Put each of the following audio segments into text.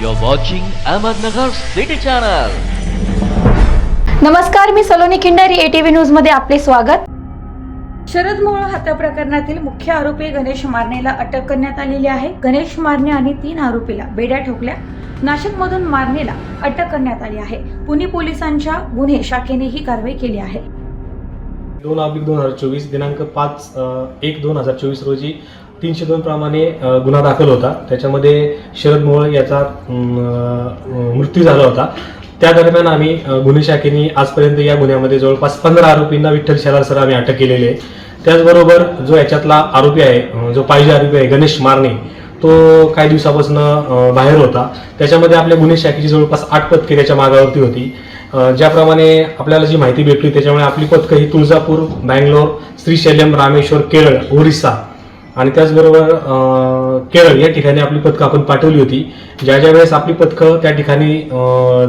You're watching Ahmednagar City Channel. नमस्कार मी Saloni Khindari ATV न्यूजमध्ये आपले स्वागत. शरद मोहोळ हत्या प्रकरणातील मुख्य आरोपी गणेश मारणेला अटक करण्यात आलेली आहे. गणेश मारणे आणि तीन आरोपीला बेड्या ठोकल्या. नाशिकमधून मारणेला अटक करण्यात आली आहे. पुणे पोलिसांच्या गुन्हे शाखेने ही कारवाई केली आहे. दोन ऑब्लिक दोन हजार चोवीस दिनांक पाच अ, एक दोन हजार चोवीस रोजी तीनशे दोन प्रमाणे गुन्हा दाखल होता. त्याच्यामध्ये शरद मोहळ याचा मृत्यू झाला होता. त्या दरम्यान आम्ही गुन्हे शाखेने आजपर्यंत या गुन्ह्यामध्ये जवळपास पंधरा आरोपींना विठ्ठल शेलार सर आम्ही अटक केलेली आहे. त्याचबरोबर जो याच्यातला आरोपी आहे जो पाहिजे आरोपी आहे गणेश मारणे तो काही दिवसापासून बाहेर होता. त्याच्यामध्ये आपल्या गुन्हे शाखेची जवळपास आठ पथके त्याच्या मागावरती होती. ज्याप्रमाणे आपल्याला जी माहिती भेटली त्याच्यामुळे आपली पथकं ही तुळजापूर बँगलोर श्रीशैल्यम रामेश्वर केरळ ओरिसा आणि त्याचबरोबर केरळ या ठिकाणी आपली पथकं आपण पाठवली होती. ज्या ज्या वेळेस आपली पथकं त्या ठिकाणी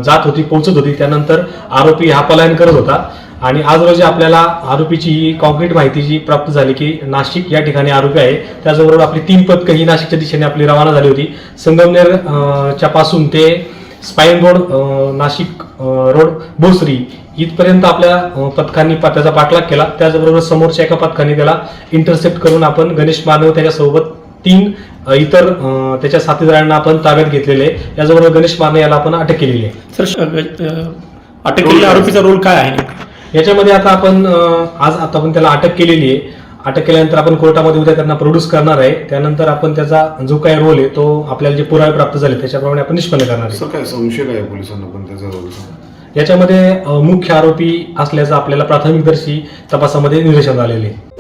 जात होती पोहोचत होती त्यानंतर आरोपी हा पलायन करत होता. आणि आज रोजी आपल्याला आरोपीची ही कॉन्क्रीट माहिती जी प्राप्त झाली की नाशिक या ठिकाणी आरोपी आहे. त्याचबरोबर आपली तीन पथकं ही नाशिकच्या दिशेने आपली रवाना झाली होती. संगमनेरपासून ते spine road Nashik road Bhosari इथपर्यंत आपल्या पथकांनी त्याचा पाठलाग केला. त्याचबरोबर समोरच्या एका पथकाने त्याला इंटरसेप्ट करून आपण गणेश मानव त्याच्यासोबत तीन इतर त्याच्या साथीदारांना आपण ताब्यात घेतलेले. आहे याचबरोबर गणेश मानव याला आपण अटक केलेली आहे. सर अटक केलेल्या आरोपीचा रोल काय आहे? याच्यामध्ये आता आपण आज आता आपण त्याला अटक केलेली आहे. अटक केल्यानंतर आपण कोर्टामध्ये उद्या त्यांना प्रोड्यूस करणार आहे. त्यानंतर आपण त्याचा जो काही रोल आहे तो आपल्याला जे पुरावे प्राप्त झाले त्याच्याप्रमाणे आपण निष्पन्न करणार आहे. काय संशय काय आहे पोलिसांना पण त्याचा रोल याच्यामध्ये अ, मुख्य आरोपी असल्याचं आपल्याला प्राथमिकदर्शी तपासामध्ये निदर्शनात आलेले आहे.